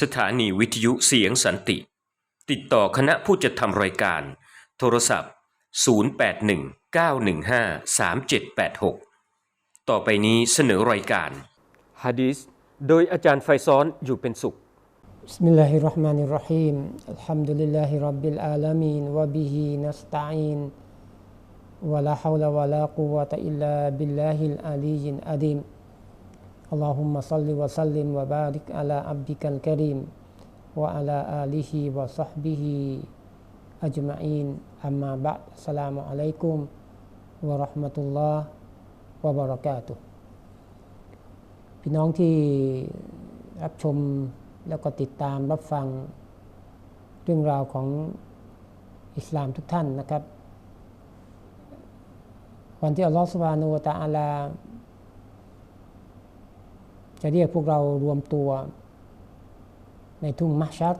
สถานีวิทยุเสียงสันติ ติดต่อคณะผู้จัดทำรายการ โทรศัพท์ 0819153786 ต่อไปนี้เสนอรายการฮะดีษโดยอาจารย์ไฟซ้อนอยู่เป็นสุข بسم الله الرحمن الرحيم الحمد لله رب العالمين وبه نستعين ولا حول ولا قوة إلا بالله العلي العظيم اللهم صل وسلم وبارك على عبدك الكريم وعلى آله وصحبه أجمعين أما بعد السلام عليكم ورحمة الله وبركاته พี่น้องที่รับชมแล้วก็ติดตามรับฟังเรื่องราวของอิสลามทุกท่านนะครับ วันที่อัลลอฮฺสุบฮานุวะตะอาลา จะเรียกพวกเรารวมตัวในทุ่งมัชชัด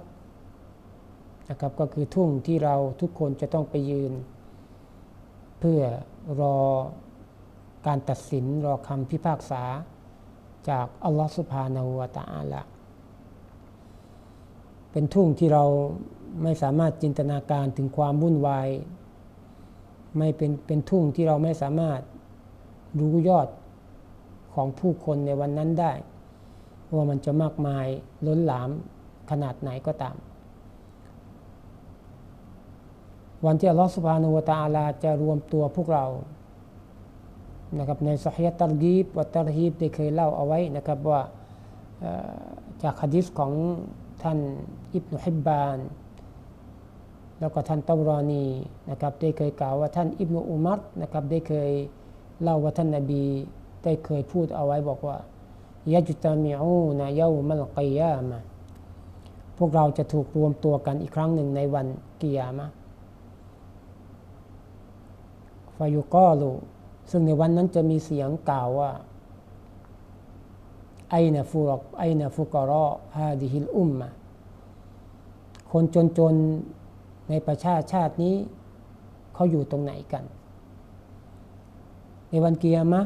นะครับก็คือทุ่งที่เราทุกคนจะต้องไปยืน เพื่อรอการตัดสินรอคำพิพากษาจากอัลลอฮฺสุบฮานาหูวตะอาลาเป็นทุ่งที่เราไม่สามารถจินตนาการถึงความวุ่นวาย ไม่เป็นเป็นทุ่งที่เราไม่สามารถรู้ยอด ของผู้คนในวันนั้นได้ ว่ามันจะมากมายล้นหลามขนาดไหนก็ตาม วันที่อัลลอฮฺสุบานูวตะอาลาจะรวมตัวพวกเรานะครับในสฮียตัลกีบวัตตรฮีบได้เคยเล่าเอาไว้นะครับว่าจากฮะดิษของท่านอิบนุฮิบบาน แล้วก็ท่านตบรอนีนะครับได้เคยกล่าวว่าท่านอิบนุอุมัรนะครับได้เคยเล่าว่าท่านนบี ได้เคยพูดเอาไว้บอกว่ายะจุตามิอูนะเยามัลกิยามะพวกเราจะถูกรวมตัวกันอีกครั้งหนึ่งในวันกิยามะฟายุกอลูซึ่งในวันนั้นจะมีเสียงกล่าวว่า ไอนะฟูรอกไอนะฟุกรอฮาดิฮิลอุมมะคนจนๆในประชาชาตินี้ เขาอยู่ตรงไหนกัน ในวันเกียร์มะ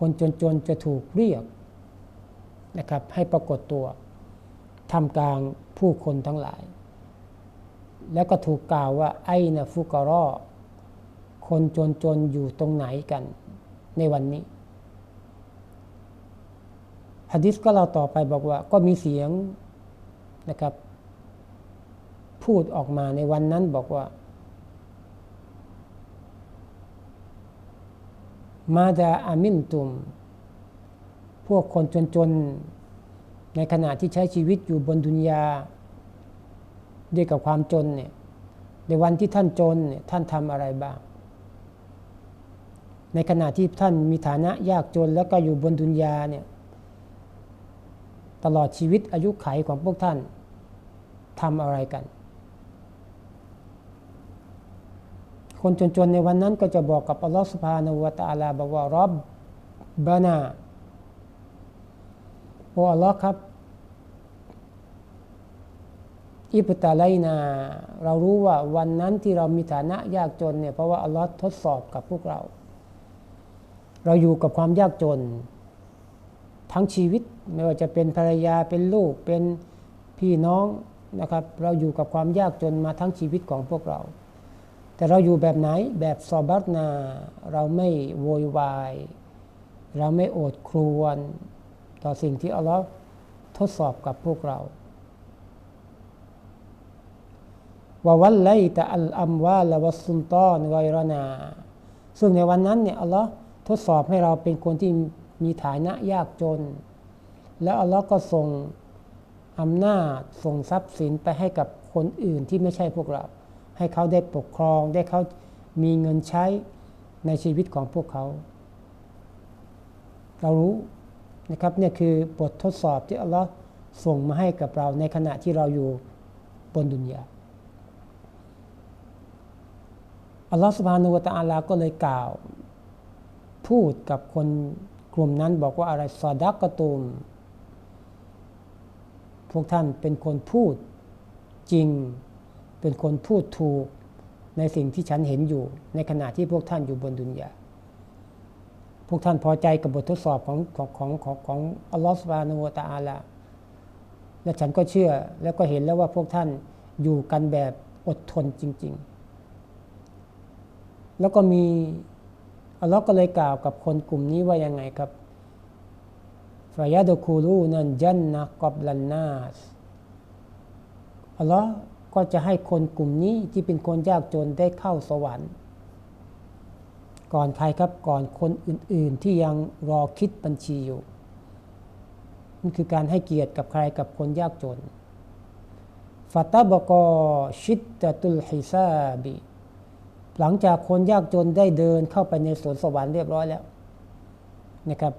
คนจนๆจะถูกเรียกนะครับให้ปรากฏตัวทำกลางผู้คนทั้งหลาย แล้วก็ถูกกล่าวว่าไอนะฟุกรอคนจนๆอยู่ตรงไหนกันในวันนี้ฮะดิษก็เราต่อไปบอกว่าก็มีเสียงนะครับ พูดออกมาในวันนั้นบอกว่า มาดาอามินตุม พวกคนจนๆ ในขณะที่ใช้ชีวิตอยู่บนดุนยา ด้วยกับความจนเนี่ยในวันที่ท่านจนเนี่ยท่านทำอะไรบ้าง ในขณะที่ท่านมีฐานะยากจนแล้วก็อยู่บนดุนยาเนี่ยตลอดชีวิตอายุไขของพวกท่านทำอะไรกัน คนจนๆในวันนั้นก็จะบอกกับอัลลอฮฺสุบฮานาวตะอาลาบอกว่ารับบานาโอ้อัลลอฮ์ครับ อิบตาไลนา เรารู้ว่าวันนั้นที่เรามีฐานะยากจนเนี่ยเพราะว่าอัลลอฮ์ทดสอบกับพวกเรา เราอยู่กับความยากจน ทั้งชีวิตไม่ว่าจะเป็นภรรยาเป็นลูกเป็นพี่น้องนะครับ เราอยู่กับความยากจนมาทั้งชีวิตของพวกเรา แต่เราอยู่แบบไหนแบบซอบัตนา เราไม่โวยวาย เราไม่โอดครวน ต่อสิ่งที่อัลลอฮ์ทดสอบกับพวกเราว่าวันไลตะอัลอัมวาลวัสุลตอนไวรนา ซึ่งในวันนั้นเนี่ยอัลลอฮ์ทดสอบให้เราเป็นคนที่มีฐานะยากจน แล้วอัลลอฮ์ก็ส่งอำนาจส่งทรัพย์สินไปให้กับคนอื่นที่ไม่ใช่พวกเรา ให้เขาได้ปกครอง ได้เขามีเงินใช้ในชีวิตของพวกเขา เรารู้นะครับเนี่ยคือบททดสอบที่อัลลอฮ์ส่งมาให้กับเราในขณะที่เราอยู่บนดุนยาอัลลอฮ์สุบฮานุวะตะอาลาก็เลยกล่าว พูดกับคนกลุ่มนั้นบอกว่าอะไรซาดักกตุมพวกท่านเป็นคนพูดจริง เป็นคนพูดถูกในสิ่งที่ฉันเห็นอยู่ ในขณะที่พวกท่านอยู่บนดุนยาพวกท่านพอใจกับบททดสอบของของของของของอัลลอฮฺสุบานุวะตะอาลาและฉันก็เชื่อแล้วก็เห็นแล้วว่าพวกท่านอยู่กันแบบอดทนจริง ๆ แล้วก็มีอัลลอฮ์ก็เลยกล่าวกับคนกลุ่มนี้ว่ายังไงครับฟายาดคูลูนันจันนะกอบลันนาสอัลลอฮ์ ก็จะให้คนกลุ่มนี้ที่เป็นคนยากจนได้เข้าสวรรค์ ก่อนใครครับก่อนคนอื่น ๆ ที่ยังรอคิดบัญชีอยู่นี่คือการให้เกียรติกับใครกับคนยากจนฟาตาบกอชิตตตุลฮิซาบีหลังจากคนยากจนได้เดินเข้าไปในสวนสวรรค์เรียบร้อยแล้วนะครับ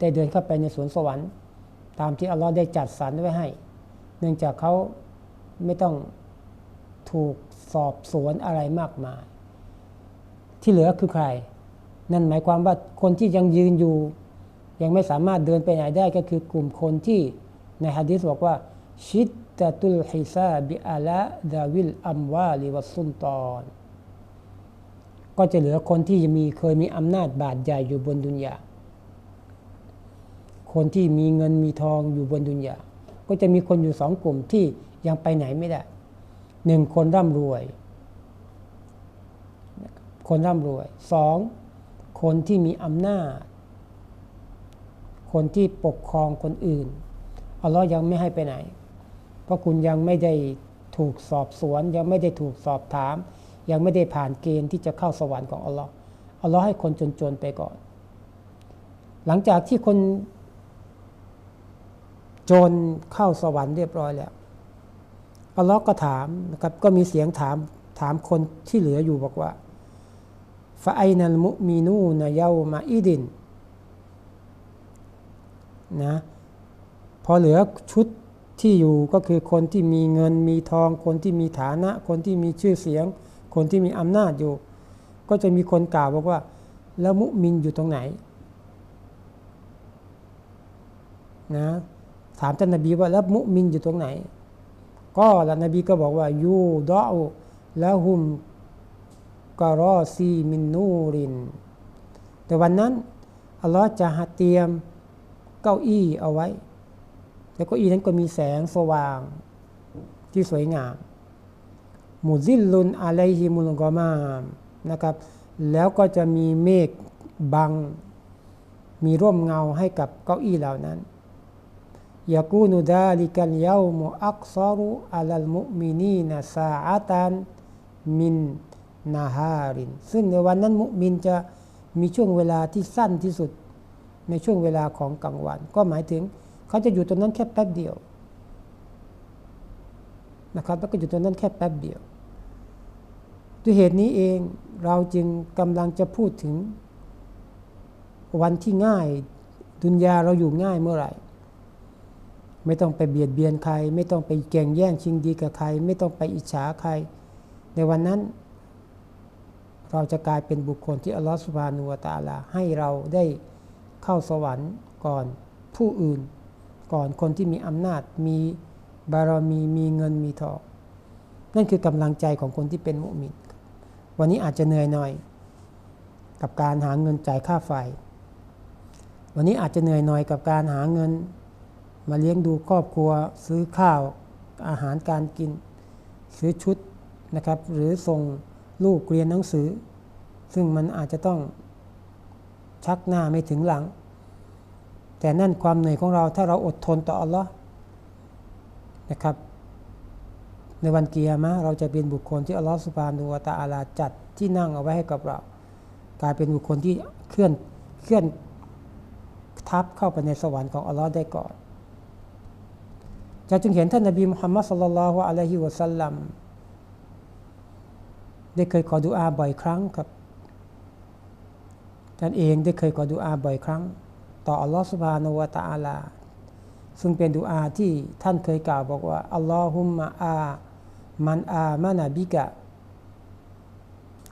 ได้เดินเข้าไปในสวนสวรรค์ ตามที่อัลลอฮ์ได้จัดสรรไว้ให้ เนื่องจากเขาไม่ต้อง ถูกสอบสวนอะไรมากมาย ที่เหลือคือใคร นั่นหมายความว่าคนที่ยังยืนอยู่ ยังไม่สามารถเดินไปไหนได้ก็คือกลุ่มคนที่ในฮะดีษบอกว่าชิดตะตุลฮิซาบิอาละดาวิลอัมวาลิวัสุนตอน ก็จะเหลือคนที่มีเคยมีอำนาจบาดใหญ่อยู่บนดุนยาคนที่มีเงินมีทองอยู่บนดุนยาก็จะมีคนอยู่สองกลุ่มที่ยังไปไหนไม่ได้ หนึ่งคนร่ำรวย คนร่ำรวยสองคนที่มีอำนาจ คนที่ปกครองคนอื่นอัลลอฮ์ยังไม่ให้ไปไหน เพราะคุณยังไม่ได้ถูกสอบสวน ยังไม่ได้ถูกสอบถาม ยังไม่ได้ผ่านเกณฑ์ที่จะเข้าสวรรค์ของอัลลอฮ์อัลลอฮ์ให้คนจนๆไปก่อน หลังจากที่คนจนเข้าสวรรค์เรียบร้อยแล้ว อัลลอฮ์ก็ถามนะครับก็มีเสียงถามถามคนที่เหลืออยู่บอกว่าฟาไอนัลมุมินูนเยามาอิดินนะพอเหลือชุดที่อยู่ก็คือคนที่มีเงินมีทอง คนที่มีฐานะ คนที่มีชื่อเสียง คนที่มีอำนาจอยู่ ก็จะมีคนกล่าวบอกว่า แล้วมุมินอยู่ตรงไหนนะถามท่านนบีว่าแล้วมุมินอยู่ตรงไหน ก็แล้วนบีก็บอกว่ายูดออูแล้วหุมกรอซีมินนูริน แต่วันนั้นอัลลอฮ์จะหาเตรียมเก้าอี้เอาไว้ แล้วเก้าอี้นั้นก็มีแสงสว่างที่สวยงามมุซิลลุนอะไลฮิมุลกอมามนะครับ แล้วก็จะมีเมฆบัง มีร่มเงาให้กับเก้าอี้เหล่านั้น ยากูนุดาลิกันยามุอักซารุอัลลมุมินีนซาอาตันมินนาฮาริน ซึ่งในวันนั้นมุมินจะมีช่วงเวลาที่สั้นที่สุดในช่วงเวลาของกลางวัน ก็หมายถึงเขาจะอยู่ตรงนั้นแค่แป๊บเดียวนะครับแล้วก็อยู่ตรงนั้นแค่แป๊บเดียวด้วยเหตุนี้เองเราจึงกำลังจะพูดถึงวันที่ง่าย ดุนยาเราอยู่ง่ายเมื่อไหร่ ไม่ต้องไปเบียดเบียนใคร ไม่ต้องไปแก่งแย่งชิงดีกับใคร ไม่ต้องไปอิจฉาใคร ในวันนั้น เราจะกลายเป็นบุคคลที่อัลลอฮฺสุบานุวะตาลาให้เราได้เข้าสวรรค์ก่อนผู้อื่น ก่อนคนที่มีอำนาจมีบารมีมีเงินมีทองนั่นคือกำลังใจของคนที่เป็นมุมินวันนี้อาจจะเหนื่อยหน่อย กับการหาเงินจ่ายค่าไฟ วันนี้อาจจะเหนื่อยหน่อยกับการหาเงิน มาเลี้ยงดูครอบครัว ซื้อข้าวอาหารการกิน ซื้อชุดนะครับ หรือส่งลูกเรียนหนังสือ ซึ่งมันอาจจะต้องชักหน้าไม่ถึงหลัง แต่นั่นความเหนื่อยของเราถ้าเราอดทนต่ออัลลอฮ์นะครับ ในวันเกียร์มะเราจะเป็นบุคคลที่อัลลอฮ์สุบานูวตาอาลาจัดที่นั่งเอาไว้ให้กับเรา กลายเป็นบุคคลที่เคลื่อนเคลื่อนทับเข้าไปในสวรรค์ของอัลลอฮ์ได้ก่อน จะจึงเห็นท่านนบีมุฮัมมัดสุลลัลลอฮุอะลัยฮิวะสัลลัมได้เคยขอดุอาบ่อยครั้งครับท่านเองได้เคยขอดุอาบ่อยครั้ง ต่ออัลลอฮฺสุบฮานาวะตะอาลา ซึ่งเป็นดุอาที่ท่านเคยกล่าวบอกว่าอัลลอฮุมมะอา มันอามานาบิกะ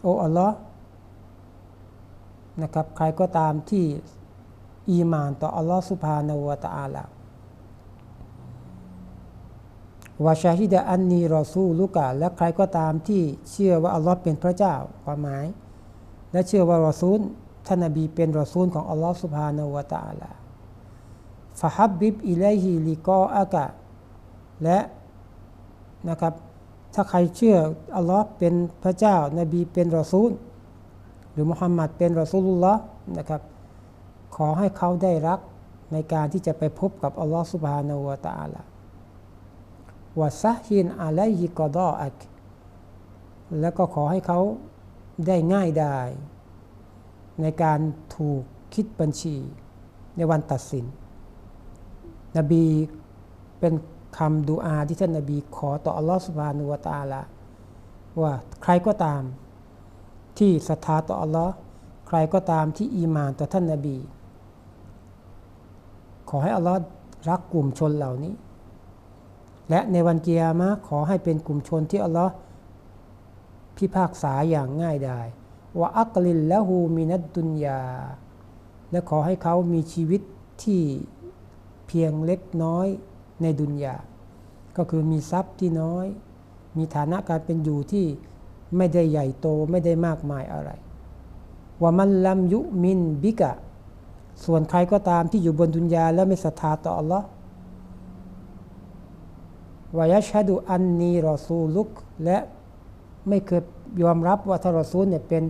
โออัลลอฮ์นะครับ ใครก็ตามที่อีมานต่ออัลลอฮฺสุบฮานาวะตะอาลา วาชาฮิดะอันนีรอซูลุกะและใครก็ตามที่เชื่อว่าอัลลอฮ์เป็นพระเจ้าความหมาย และเชื่อว่ารอซูลท่านนบีเป็นรอซูลของอัลลอฮ์สุบฮานาวะตาละฟาฮับบิบอิเลฮิลิกออากะและนะครับถ้าใครเชื่ออัลลอฮ์เป็นพระเจ้านาบีเป็นรอซูล หรือมุฮัมมัดเป็นรอซูลุลละนะครับขอให้เขาได้รักในการที่จะไปพบกับอัลลอฮ์สุบฮานาวะตาลา วะซะฮินอะไลฮิกอดออักแล้วก็ขอให้เขาได้ง่ายไดายในการถูกคิดบัญชีในวันตัดสิน นบีเป็นคำดูอาที่ท่านนบีขอต่ออัลลอฮฺสุบานุวตะอาลาว่าใครก็ตามที่ศรัทธาต่ออัลลอฮ์ใครก็ตามที่อีมานต่อท่านนบี ขอให้อัลลอฮ์รักกลุ่มชนเหล่านี้ และในวันเกียร์มะขอให้เป็นกลุ่มชนที่อัลลอฮ์พิพากษาอย่างง่ายดายว่าอักลิลละหูมินัดดุนยา และขอให้เขามีชีวิตที่เพียงเล็กน้อยในดุนยา ก็คือมีทรัพย์ที่น้อย มีฐานะการเป็นอยู่ที่ไม่ได้ใหญ่โตไม่ได้มากมายอะไรว่ามันลัมยุมินบิกะ ส่วนใครก็ตามที่อยู่บนดุนยาแล้วไม่ศรัทธาต่ออัลลอฮ์ วายชฮดุอันนีรอซูลุก และไม่เคยยอมรับว่าท่านรอซูลเนี่ยเป็น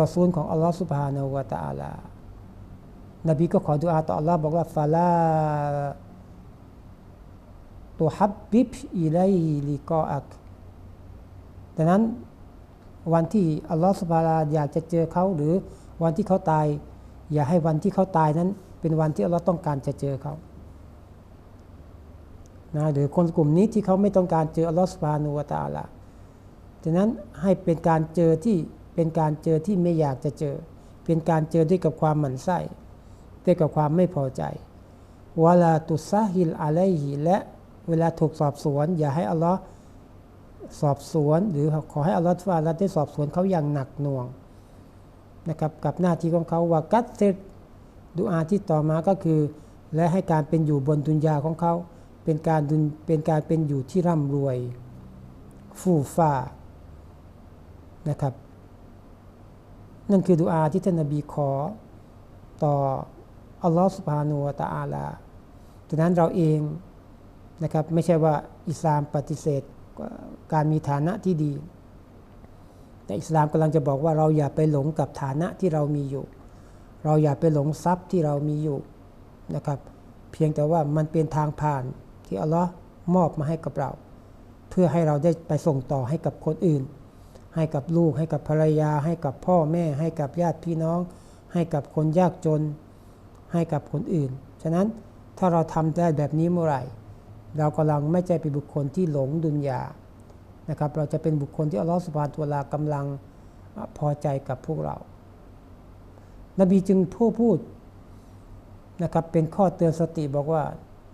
รอซูลของอัลลอฮ์สุบฮานาวะตะอาลานบีก็ขอดุอาต่ออัลลอฮ์บอกว่าฟาลาตุฮับบิบอิไลลิกออักดังนั้นวันที่อัลลอฮ์สุบฮานาอยากจะเจอเขาหรือวันที่เขาตาย อย่าให้วันที่เขาตายนั้น เป็นวันที่อัลลอฮ์ต้องการจะเจอเขา นะหรือคนกลุ่มนี้ที่เขาไม่ต้องการเจออัลลอฮ์สุบานุวตาลาดังนั้นให้เป็นการเจอที่เป็นการเจอที่ไม่อยากจะเจอ เป็นการเจอด้วยกับความหมั่นไส้ด้วยกับความไม่พอใจวลาตุซาฮิลอะไลฮิและเวลาถูกสอบสวน อย่าให้อัลลอฮ์สอบสวน หรือขอให้อัลลอฮ์ฟาลาได้สอบสวนเขาอย่างหนักหน่วงนะครับกับหน้าที่ของเขาว่ากัดเซตดูอาที่ต่อมาก็คือ และให้การเป็นอยู่บนดุนยาของเขา เป็นการดุนเป็นการเป็นอยู่ที่ร่ำรวย ฟู่ฟ้านะครับ นั่นคือดุอาที่ท่านนบีขอต่ออัลลอฮฺสุบฮานูวะตะอาลาดังนั้นเราเองนะครับไม่ใช่ว่าอิสลามปฏิเสธการมีฐานะที่ดี แต่อิสลามกำลังจะบอกว่าเราอย่าไปหลงกับฐานะที่เรามีอยู่ เราอย่าไปหลงทรัพย์ที่เรามีอยู่นะครับ เพียงแต่ว่ามันเป็นทางผ่าน ที่อัลลอฮ์มอบมาให้กับเรา เพื่อให้เราได้ไปส่งต่อให้กับคนอื่น ให้กับลูกให้กับภรรยา ให้กับพ่อแม่ ให้กับญาติพี่น้อง ให้กับคนยากจน ให้กับคนอื่น ฉะนั้นถ้าเราทำได้แบบนี้เมื่อไหร่ เรากำลังไม่ใช่เป็นบุคคลที่หลงดุนยานะครับเราจะเป็นบุคคลที่อัลลอฮฺสุบฮานตุลากำลังพอใจกับพวกเรา นบีจึงพูดพูดนะครับเป็นข้อเตือนสติบอกว่า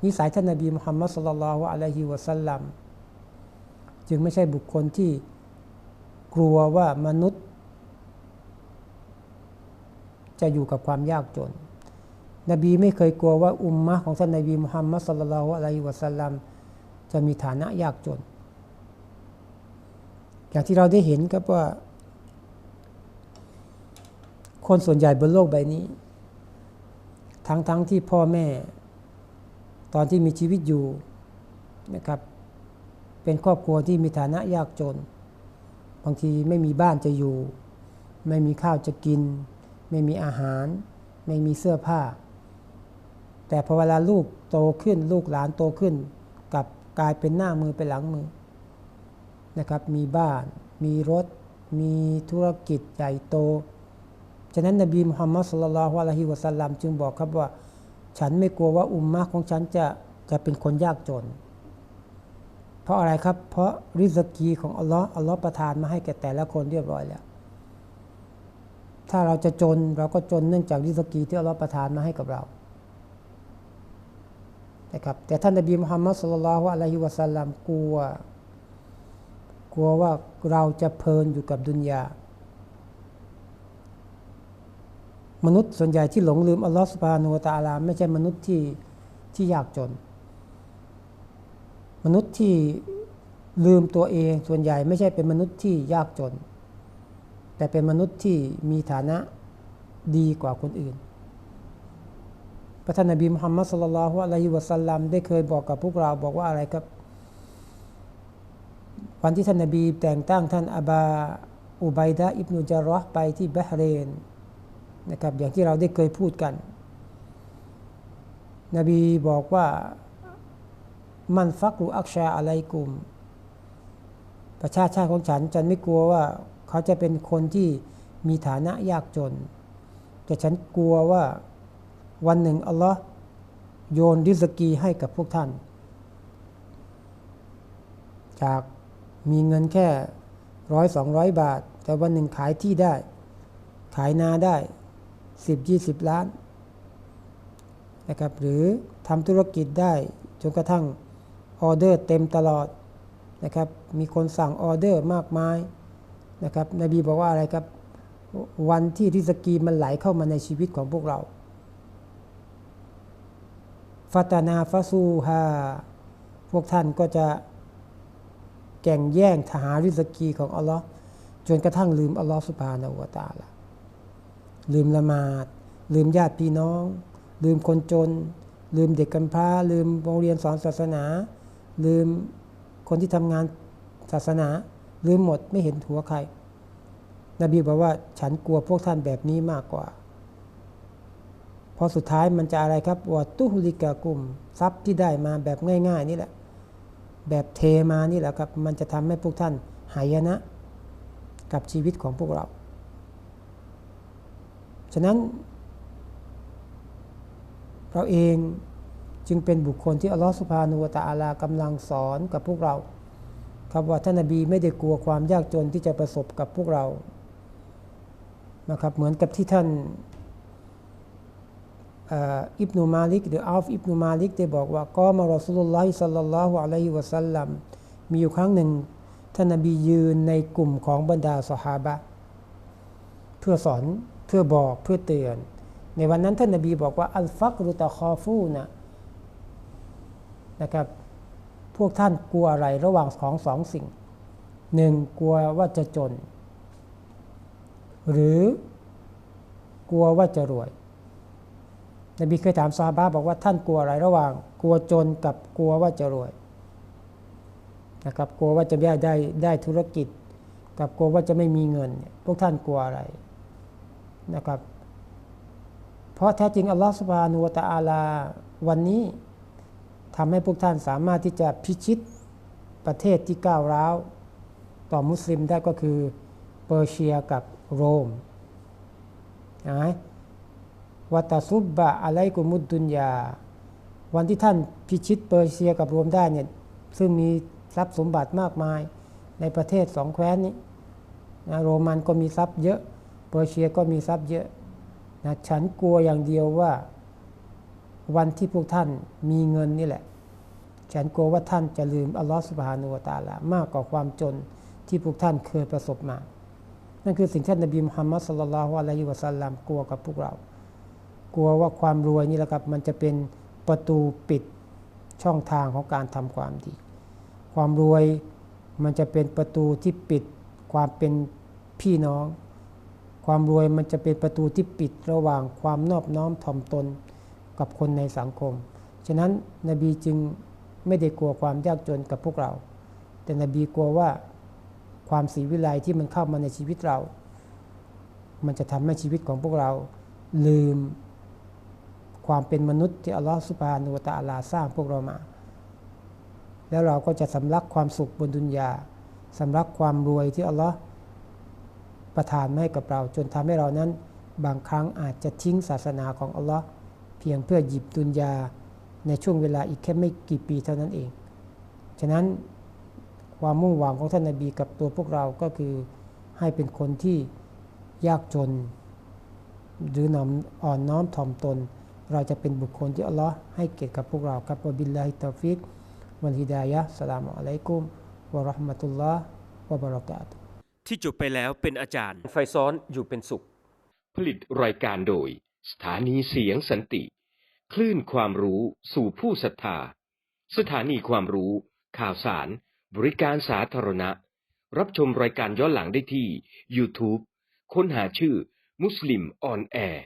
นิสัยท่านนบีมุฮัมมัดสุลลัลฮุอะลัยฮิวะสัลลัมจึงไม่ใช่บุคคลที่กลัวว่ามนุษย์ จะอยู่กับความยากจน นบีไม่เคยกลัวว่าอุมมะของท่านนบีมุฮัมมัดสุลลัลฮุอะลัยฮิวะสัลลัมจะมีฐานะยากจน อย่างที่เราได้เห็นครับว่า คนส่วนใหญ่บนโลกใบนี้ ทั้งๆทที่พ่อแม่ ตอนที่มีชีวิตอยู่นะครับ เป็นครอบครัวที่มีฐานะยากจน บางทีไม่มีบ้านจะอยู่ ไม่มีข้าวจะกิน ไม่มีอาหาร ไม่มีเสื้อผ้า แต่พอเวลาลูกโตขึ้นลูกหลานโตขึ้นกลับกลายเป็นหน้ามือเป็นหลังมือนะครับ มีบ้าน มีรถ มีธุรกิจใหญ่โต ฉะนั้นนบีมุฮัมมัดสุลลัลฮุอะลัยฮิวะสัลลัมจึงบอกครับว่า ฉันไม่กลัวว่าอุมมะของฉันจะจะเป็นคนยากจน เพราะอะไรครับ เพราะริสกีของอัลลอฮ์อัลลอฮ์ประทานมาให้แก่แต่ละคนเรียบร้อยแล้ว ถ้าเราจะจนเราก็จนเนื่องจากริสกีที่อัลลอฮ์ประทานมาให้กับเรานะครับแต่ท่านนบีมุฮัมมัดสุลลัลฮุอะลัยฮิวะสัลลัมกลัว กลัวว่าเราจะเพลินอยู่กับดุนยา มนุษย์ส่วนใหญ่ที่หลงลืมอัลลอฮฺสุบานุวะตะอาลาไม่ใช่มนุษย์ที่ที่ยากจน มนุษย์ที่ลืมตัวเองส่วนใหญ่ไม่ใช่เป็นมนุษย์ที่ยากจน แต่เป็นมนุษย์ที่มีฐานะดีกว่าคนอื่น พระท่านนบีมุฮัมมัดสุลลัลลอฮุอะลัยฮิวะสัลลัมได้เคยบอกกับพวกเราบอกว่าอะไรครับวันที่ท่านนบีแต่งตั้งท่านอบาอุบัยดะอิบนุจารอห์ไปที่บาห์เรน นะครับอย่างที่เราได้เคยพูดกัน นบีบอกว่ามันฟักรุอักชาอะไรกลุ่ม ประชาชาติของฉัน ฉันไม่กลัวว่าเขาจะเป็นคนที่มีฐานะยากจน แต่ฉันกลัวว่าวันหนึ่งอัลลอฮ์โยนริสกีให้กับพวกท่าน จากมีเงินแค่ร้อยสองร้อยบาท แต่วันหนึ่งขายที่ได้ ขายนาได้ สิบยี่สิบล้านนะครับหรือทำธุรกิจได้จนกระทั่งออเดอร์เต็มตลอดนะครับมีคนสั่งออเดอร์มากมายนะครับนบีบอกว่าอะไรครับวันที่ริสกีมันไหลเข้ามาในชีวิตของพวกเราฟาตานาฟาซูฮาพวกท่านก็จะแก่งแย่งทหารริสกีของอัลลอฮ์จนกระทั่งลืมอัลลอฮ์สุบฮานาอูวตาละ ลืมละหมาด ลืมญาติพี่น้อง ลืมคนจน ลืมเด็กกำพร้า ลืมโรงเรียนสอนศาสนา ลืมคนที่ทำงานศาสนา ลืมหมดไม่เห็นหัวใคร นบีบอกว่าฉันกลัวพวกท่านแบบนี้มากกว่าพราะสุดท้ายมันจะอะไรครับวตุฮลิกากลุ่มทรัพย์ที่ได้มาแบบง่าย ๆ นี่แหละ แบบเทมานี่แหละครับ มันจะทำให้พวกท่านหายนะ กับชีวิตของพวกเรา ฉะนั้น เราเองจึงเป็นบุคคลที่อัลลอฮฺสุภาโนะตะอาลากำลังสอนกับพวกเรา ครับว่าท่านนบีไม่ได้กลัวความยากจนที่จะประสบกับพวกเรานะครับเหมือนกับที่ท่านอิบนุมาลิกหรืออัลฟอิบนุมาลิกได้บอกว่าก็มารอสุลลอฮิสัลลัลลอฮุอะลัยฮิวะสัลลัมมีอยู่ครั้งหนึ่ง ท่านนบียืนในกลุ่มของบรรดาสหาบะ เพื่อสอน เพื่อบอกเพื่อเตือน ในวันนั้นท่านนบีบอกว่าอัลฟักรุตะคอฟูนะนะครับ พวกท่านกลัวอะไรระหว่างของสองสิ่งหนึ่งกลัวว่าจะจน หรือกลัวว่าจะรวยนบีเคยถามซาบะบอกว่าท่านกลัวอะไรระหว่าง กลัวจนกับกลัวว่าจะรวยนะครับกลัวว่าจะได้ได้ได้ธุรกิจ กับกลัวว่าจะไม่มีเงิน พวกท่านกลัวอะไร นะครับ เพราะแท้จริงอัลลอฮฺสุบานุวตะอาลาวันนี้ทำให้พวกท่านสามารถที่จะพิชิตประเทศที่ก้าวร้าว ต่อมุสลิมได้ก็คือเปอร์เซียกับโรมนะวัตซุบบะอะไรกุมุดดุนยา วันที่ท่านพิชิตเปอร์เซียกับโรมได้เนี่ยซึ่งมีทรัพย์สมบัติมากมายในประเทศสองแคว้นนี้นะโรมันก็มีทรัพย์เยอะ อร์เซียก็มีทรัพย์เยอะนะฉันกลัวอย่างเดียวว่า วันที่พวกท่านมีเงินนี่แหละ ฉันกลัวว่าท่านจะลืมอัลลอฮฺสุบฮานุวะตาละมากกว่าความจนที่พวกท่านเคยประสบมา นั่นคือสิ่งที่นบีมุฮัมมัดสุลลัลฮุอะลัยฮิวะสัลลัมกลัวกับพวกเรา กลัวว่าความรวยนี่แหละครับมันจะเป็นประตูปิดช่องทางของการทำความดี ความรวยมันจะเป็นประตูที่ปิดความเป็นพี่น้อง ความรวยมันจะเป็นประตูที่ปิดระหว่างความนอบน้อมถ่อมตนกับคนในสังคม ฉะนั้นนบีจึงไม่ได้กลัวความยากจนกับพวกเรา แต่นบีกลัวว่าความสีวิไลที่มันเข้ามาในชีวิตเรา มันจะทำให้ชีวิตของพวกเรา ลืมความเป็นมนุษย์ที่อัลลอฮฺสุบฮานุตะอาลาสร้างพวกเรามา แล้วเราก็จะสำลักความสุขบนดุนยาสำลักความรวยที่อัลลอฮฺ ประทานให้กับเรา จนทำให้เรานั้นบางครั้งอาจจะทิ้งศาสนาของอัลลอฮ์เพียงเพื่อหยิบดุนยาในช่วงเวลาอีกแค่ไม่กี่ปีเท่านั้นเอง ฉะนั้นความมุ่งหวังของท่านนาบีกับตัวพวกเราก็คือให้เป็นคนที่ยากจน หรือนอมอ่อนน้อมถ่อมตน เราจะเป็นบุคคลที่อัลลอฮ์ให้เกียรติกับพวกเราครับบิลลาฮิตาฟิกวันฮิดายะสลามอะลัยกุมวะราะห์มะตุลลอฮ์วะบะเราะกาตุ ที่จบไปแล้วเป็นอาจารย์ ไฟซ้อนอยู่เป็นสุข ผลิตรายการโดย สถานีเสียงสันติ คลื่นความรู้สู่ผู้ศรัทธา สถานีความรู้ ข่าวสาร บริการสาธารณะ รับชมรายการย้อนหลังได้ที่ YouTube ค้นหาชื่อ มุสลิมออนแอร์